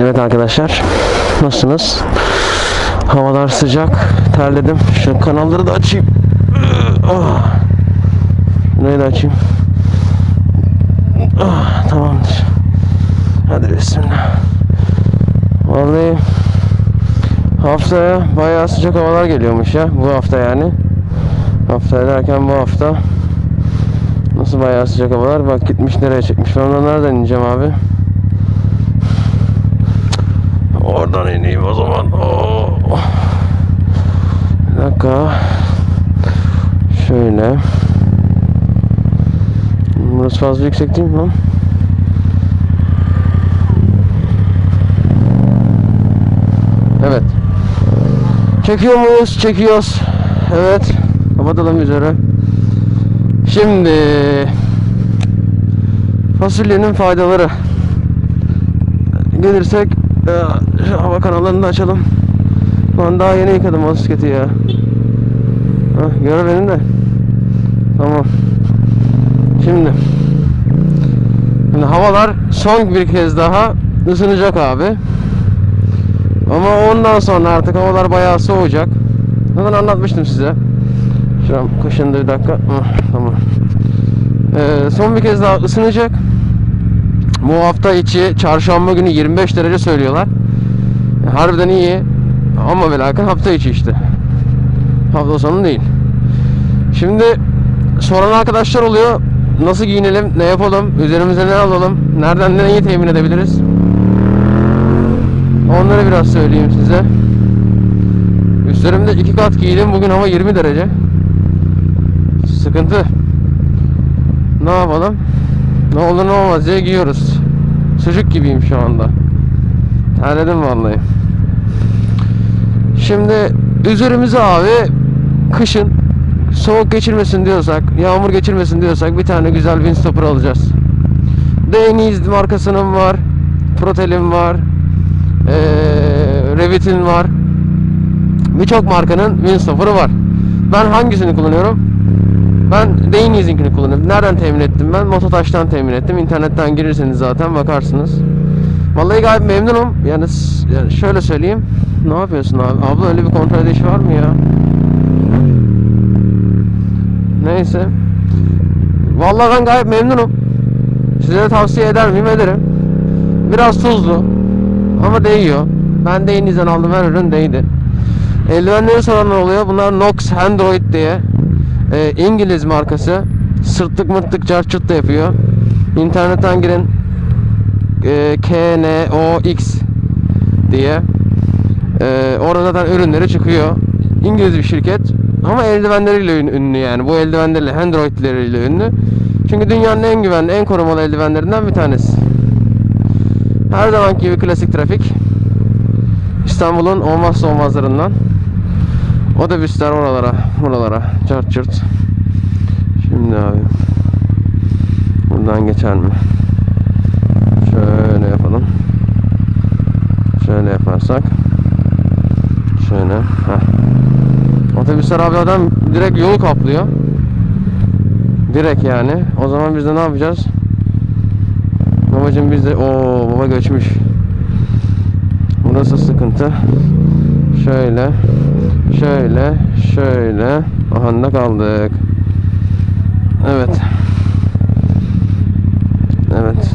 Evet arkadaşlar. Nasılsınız? Havalar sıcak. Terledim. Şu kanalları da açayım. Ah. Neyi de açayım? Ah, tamamdır. Hadi bismillah. Vallahi haftaya bayağı sıcak havalar geliyormuş ya. Bu hafta yani. Hafta derken bu hafta. Nasıl bayağı sıcak havalar? Bak gitmiş nereye çekmiş. Ben ondan nereden ineceğim abi? Oradan ineyim o zaman. Oo. Bir dakika. Şöyle. Burası fazla yüksek değil mi lan? Evet. Çekiyor muyuz? Çekiyoruz. Evet. Kapatalım üzere. Şimdi fasulyenin faydaları. Gelirsek e, şu hava kanallarını da açalım. Lan daha yeni yıkadım motosikleti ya. Hah, göre beni de. Tamam. Şimdi. Şimdi havalar son bir kez daha ısınacak abi. Ama ondan sonra artık havalar bayağı soğuyacak. Zaten anlatmıştım size. Şu an kaşındı bir dakika. Hah, tamam. Ee, son bir kez daha ısınacak. Bu hafta içi çarşamba günü 25 derece söylüyorlar. Harbiden iyi. Ama ve lakin hafta içi işte. Hafta sonu değil. Şimdi soran arkadaşlar oluyor. Nasıl giyinelim, ne yapalım, üzerimize ne alalım, nereden neyi temin edebiliriz? Onları biraz söyleyeyim size. Üstlerimde iki kat giydim. Bugün hava 20 derece. Sıkıntı. Ne yapalım? Ne olur ne olmaz diye giyiyoruz. Sucuk gibiyim şu anda. Terledim vallahi. Şimdi üzerimize abi kışın soğuk geçirmesin diyorsak, yağmur geçirmesin diyorsak bir tane güzel windstopper alacağız. Deniz markasının var, Protel'in var, ee, Revit'in var. Birçok markanın windstopper'ı var. Ben hangisini kullanıyorum? Ben Deniz'inkini kullanıyorum. Nereden temin ettim ben? Mototaş'tan temin ettim. İnternetten girirseniz zaten bakarsınız. Vallahi gayet memnunum. Yani, yani şöyle söyleyeyim. Ne yapıyorsun abi? Abla öyle bir kontrol edişi var mı ya? Neyse. Vallahi ben gayet memnunum. Size de tavsiye eder miyim? Ederim. Biraz tuzlu. Ama değiyor. Ben Deniz'den aldım her ürün değdi. Eldivenleri soranlar oluyor. Bunlar Nox Android diye. Ee, İngiliz markası. Sırtlık mırtlık carçırt da yapıyor. İnternetten girin. Ee, KNOX diye. Ee, orada zaten ürünleri çıkıyor. İngiliz bir şirket. Ama eldivenleriyle ün- ünlü yani. Bu eldivenleriyle, Android'leriyle ünlü. Çünkü dünyanın en güvenli, en korumalı eldivenlerinden bir tanesi. Her zamanki gibi klasik trafik. İstanbul'un olmazsa olmazlarından. Otobüsler oralara, buralara. Çart çırt. Şimdi abi. Buradan geçer mi? Şöyle yapalım. Şöyle yaparsak. Şöyle. Heh. Otobüsler abi adam direkt yolu kaplıyor. Direkt yani. O zaman biz de ne yapacağız? Babacım biz de o baba göçmüş. Burası sıkıntı. Şöyle. Şöyle. Şöyle. Ahanda kaldık. Evet. Evet.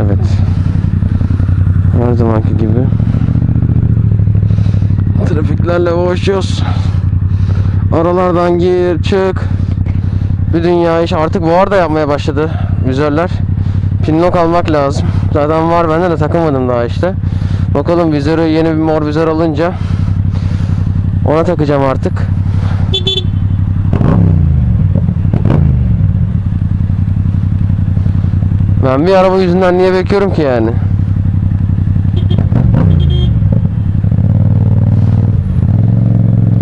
Evet. Her zamanki gibi trafiklerle boğuşuyoruz. Aralardan gir, çık. Bir dünya iş. Artık buhar da yapmaya başladı vizörler. Pinlock almak lazım. Zaten var bende de takamadım daha işte. Bakalım vizörü yeni bir mor vizör alınca ona takacağım artık. Ben bir araba yüzünden niye bekliyorum ki yani?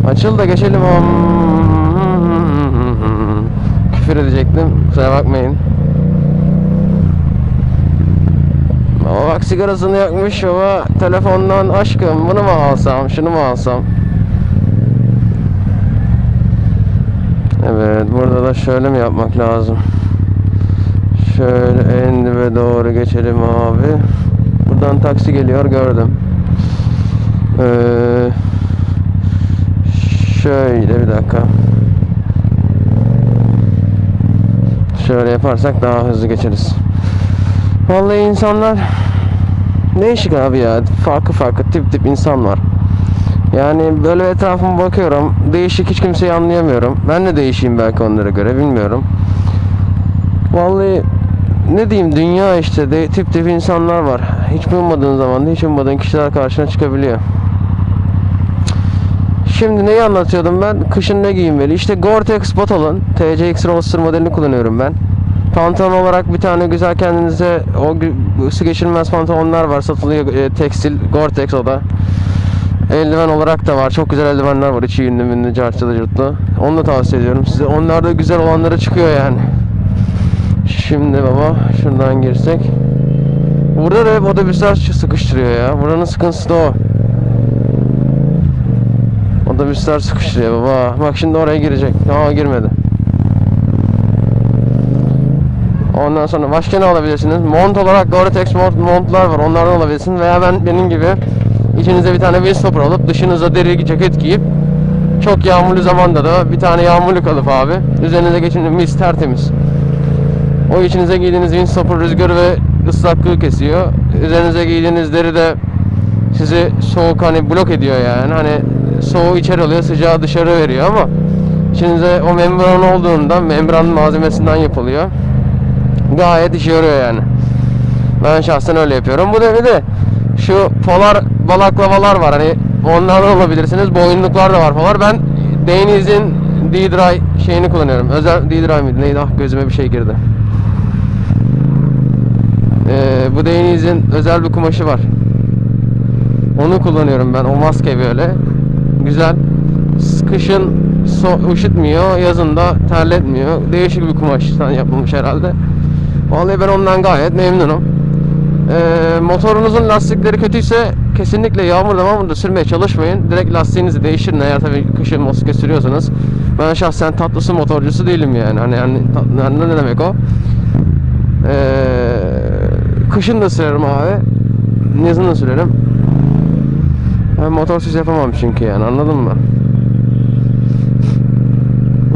Açıl da geçelim. Küfür edecektim. Kusura bakmayın. Baba Bak sigarasını yakmış baba. Telefondan aşkım bunu mu alsam, şunu mu alsam? Evet, burada da şöyle mi yapmak lazım? Şöyle en dibe doğru geçelim abi. Buradan taksi geliyor gördüm. Ee, şöyle bir dakika. Şöyle yaparsak daha hızlı geçeriz. Vallahi insanlar değişik abi ya. Farklı farklı tip tip insan var. Yani böyle etrafıma bakıyorum. Değişik hiç kimseyi anlayamıyorum. Ben de değişeyim belki onlara göre bilmiyorum. Vallahi ne diyeyim dünya işte de, tip tip insanlar var. Hiç ummadığın zaman hiç ummadığın kişiler karşına çıkabiliyor. Şimdi neyi anlatıyordum ben? Kışın ne giyinmeli? İşte Gore-Tex bot alın. TCX Roadster modelini kullanıyorum ben. Pantolon olarak bir tane güzel kendinize o ısı geçirmez pantolonlar var. Satılıyor e, tekstil Gore-Tex o da. Eldiven olarak da var. Çok güzel eldivenler var. İçi yünlü münlü cartılı cırtlı. Onu da tavsiye ediyorum size. Onlar da güzel olanları çıkıyor yani. Şimdi baba şuradan girsek. Burada da hep otobüsler sıkıştırıyor ya. Buranın sıkıntısı da o. Otobüsler sıkıştırıyor baba. Bak şimdi oraya girecek. Aa girmedi. Ondan sonra başka ne alabilirsiniz? Mont olarak Gore-Tex mont, montlar var. Onlardan alabilirsiniz. Veya ben benim gibi içinize bir tane windstopper alıp dışınıza deri ceket giyip çok yağmurlu zamanda da bir tane yağmurluk alıp abi üzerinize geçin mis tertemiz. O içinize giydiğiniz windstopper rüzgarı ve ıslaklığı kesiyor. Üzerinize giydiğiniz deri de sizi soğuk hani blok ediyor yani. Hani soğuğu içeri alıyor, sıcağı dışarı veriyor ama içinize o membran olduğundan membran malzemesinden yapılıyor. Gayet işe yarıyor yani. Ben şahsen öyle yapıyorum. Bu da de şu polar balaklavalar var hani onlardan alabilirsiniz. Boyunluklar da var polar. Ben Deniz'in D-Dry şeyini kullanıyorum. Özel D-Dry miydi? Neydi? Ah gözüme bir şey girdi. Ee, bu Deniz'in özel bir kumaşı var. Onu kullanıyorum ben. O maske böyle. Güzel. Kışın so üşütmüyor, yazın da terletmiyor. Değişik bir kumaştan yapılmış herhalde. Vallahi ben ondan gayet memnunum. Ee, motorunuzun lastikleri kötüyse kesinlikle yağmur devamında sürmeye çalışmayın. Direkt lastiğinizi değiştirin eğer tabii kışın motosiklet sürüyorsanız. Ben şahsen tatlısı motorcusu değilim yani. Hani, hani tat- hani ne demek o? Ee, kışın da sürerim abi. Yazın da sürerim. Ben motorsuz yapamam çünkü yani anladın mı?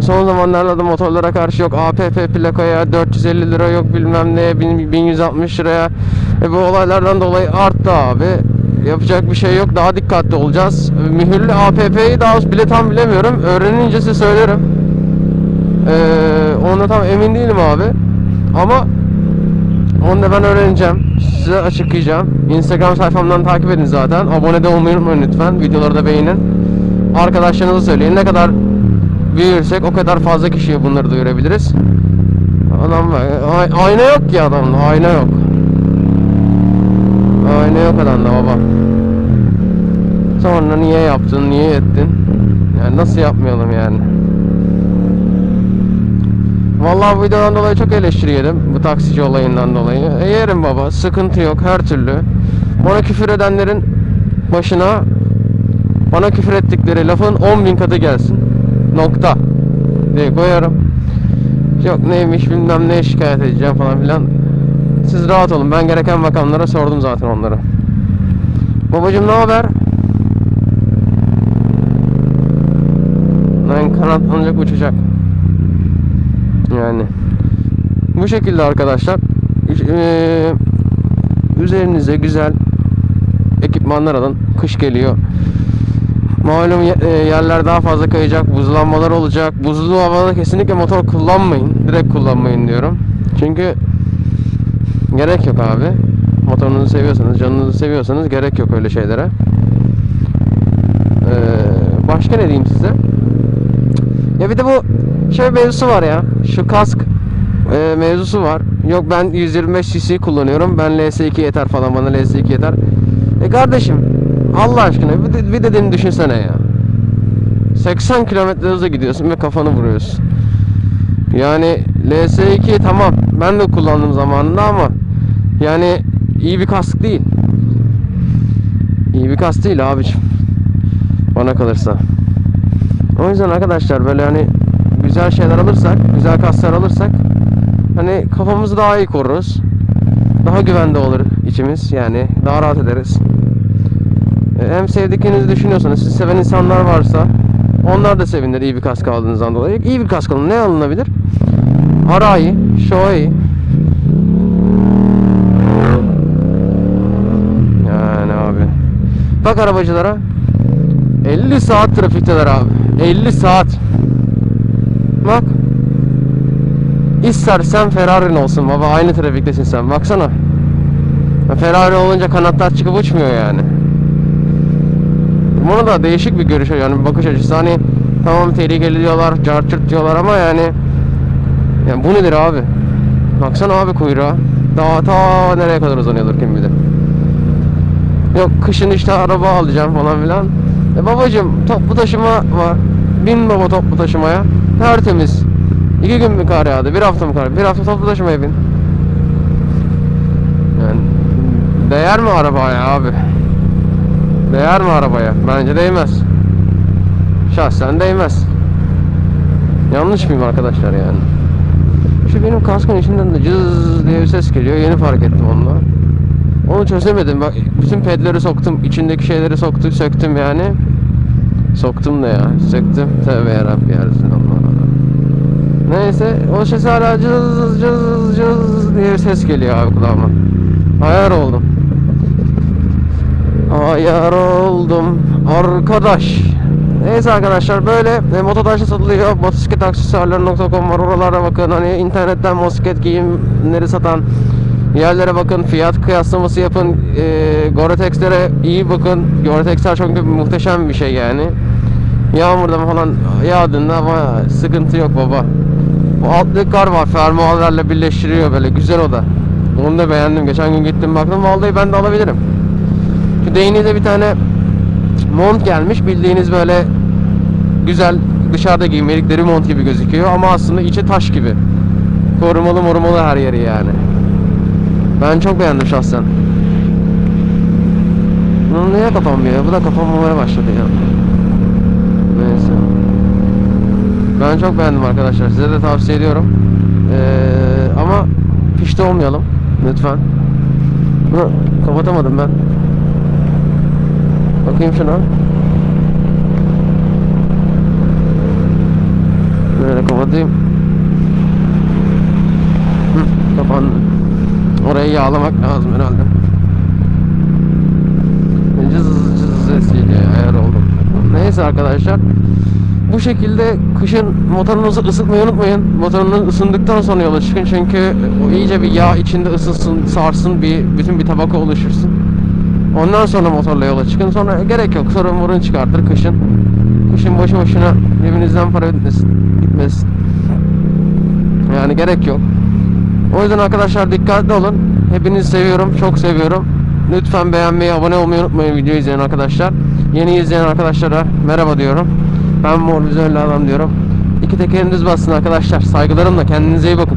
Son zamanlarda da motorlara karşı yok APP plakaya 450 lira yok bilmem ne 1000 1160 liraya. E bu olaylardan dolayı arttı abi. Yapacak bir şey yok. Daha dikkatli olacağız. Mühürlü APP'yi daha bile tam bilemiyorum. Öğrenince size söylerim. Ee, onda tam emin değilim abi. Ama onu da ben öğreneceğim. Size açıklayacağım. Instagram sayfamdan takip edin zaten. Abone de olmayı unutmayın lütfen. Videoları da beğenin. Arkadaşlarınıza söyleyin. Ne kadar büyürsek o kadar fazla kişiye bunları duyurabiliriz. Adam ay- ayna yok ki adamda. Ayna yok. Ayna yok adamda baba. Sonra niye yaptın, niye ettin? Yani nasıl yapmayalım yani? Vallahi bu videodan dolayı çok eleştiri yedim. Bu taksici olayından dolayı. E yerim baba. Sıkıntı yok her türlü. Bana küfür edenlerin başına bana küfür ettikleri lafın 10 bin katı gelsin. Nokta. Diye koyarım. Yok neymiş bilmem neye şikayet edeceğim falan filan. Siz rahat olun. Ben gereken makamlara sordum zaten onları. Babacım ne haber? Lan kanatlanacak uçacak. Yani bu şekilde arkadaşlar Eee, üzerinize güzel ekipmanlar alın. Kış geliyor. Malum e, yerler daha fazla kayacak, buzlanmalar olacak. Buzlu havada kesinlikle motor kullanmayın. Direkt kullanmayın diyorum. Çünkü gerek yok abi. Motorunuzu seviyorsanız, canınızı seviyorsanız gerek yok öyle şeylere. Ee, başka ne diyeyim size? Ya bir de bu şey mevzusu var ya. Şu kask e, mevzusu var. Yok ben 125 cc kullanıyorum. Ben LS2 yeter falan bana LS2 yeter. E kardeşim Allah aşkına bir, de, bir dediğini düşünsene ya. 80 kilometre hızla gidiyorsun ve kafanı vuruyorsun. Yani LS2 tamam ben de kullandım zamanında ama yani iyi bir kask değil. İyi bir kask değil abicim. Bana kalırsa. O yüzden arkadaşlar böyle hani güzel şeyler alırsak, güzel kasklar alırsak hani kafamızı daha iyi koruruz. Daha güvende olur içimiz yani daha rahat ederiz. E, Hem sevdiklerinizi düşünüyorsanız, siz seven insanlar varsa onlar da sevinir iyi bir kask aldığınızdan dolayı. İyi bir kask alın. Ne alınabilir? Arai, Shoei. Yani abi. Bak arabacılara. 50 saat trafikteler abi. 50 saat. Bak. İstersen Ferrari'nin olsun baba. Aynı trafiktesin sen. Baksana. Ferrari olunca kanatlar çıkıp uçmuyor yani. Bunu da değişik bir görüş yani bakış açısı. Hani tamam tehlikeli diyorlar, carçırt diyorlar ama yani yani bu nedir abi? Baksana abi kuyruğa. Daha ta nereye kadar uzanıyordur kim bilir. Yok kışın işte araba alacağım falan filan. E babacım toplu taşıma var. Bin baba toplu taşımaya. Tertemiz. İki gün mü kar yağdı? Bir hafta mı kar? Bir hafta toplu taşımaya bin. Yani değer mi arabaya abi? Değer mi arabaya? Bence değmez. Şahsen değmez. Yanlış mıyım arkadaşlar yani? Şu benim kaskın içinden de cız diye bir ses geliyor. Yeni fark ettim onunla. Onu çözemedim. Bak bütün pedleri soktum. içindeki şeyleri soktum, söktüm yani. Soktum da ya. Söktüm. Tövbe yarabbi ya Resulallah. Neyse o ses hala cız cız cız diye ses geliyor abi kulağıma. Ayar oldum. Ayar oldum arkadaş. Neyse arkadaşlar böyle e, mototaşlı satılıyor. Motosiklet var. Oralara bakın. Hani internetten motosiklet giyimleri satan yerlere bakın. Fiyat kıyaslaması yapın. E, Gore-Tex'lere iyi bakın. Gore-Tex'ler çok muhteşem bir şey yani. Yağmurdan falan yağdığında ama sıkıntı yok baba. Bu altlık kar var. Fermuarlarla birleştiriyor böyle. Güzel o da. Onu da beğendim. Geçen gün gittim baktım. Vallahi ben de alabilirim. Şu bir tane mont gelmiş. Bildiğiniz böyle güzel dışarıda giymedikleri mont gibi gözüküyor ama aslında içi taş gibi. Korumalı morumalı her yeri yani. Ben çok beğendim şahsen. Bunun niye kapanmıyor? Bu da kapanmamaya başladı ya. Neyse. Ben çok beğendim arkadaşlar. Size de tavsiye ediyorum. Ee, ama pişti olmayalım. Lütfen. Hı, kapatamadım ben. Bakayım şuna. Böyle kapatayım. Hı, kapandı. Orayı yağlamak lazım herhalde. Cız cız ses geliyor ayar oldum. Neyse arkadaşlar. Bu şekilde kışın motorunuzu ısıtmayı unutmayın. Motorunuz ısındıktan sonra yola çıkın çünkü iyice bir yağ içinde ısınsın, sarsın, bir bütün bir tabaka oluşursun. Ondan sonra motorla yola çıkın. Sonra gerek yok. Sorun morun çıkartır kışın. Kışın boşu boşuna cebinizden para gitmesin. gitmesin. Yani gerek yok. O yüzden arkadaşlar dikkatli olun. Hepinizi seviyorum. Çok seviyorum. Lütfen beğenmeyi, abone olmayı unutmayın video izleyen arkadaşlar. Yeni izleyen arkadaşlara merhaba diyorum. Ben Mor Vizörlü Adam diyorum. İki tekeriniz bassın arkadaşlar. Saygılarımla kendinize iyi bakın.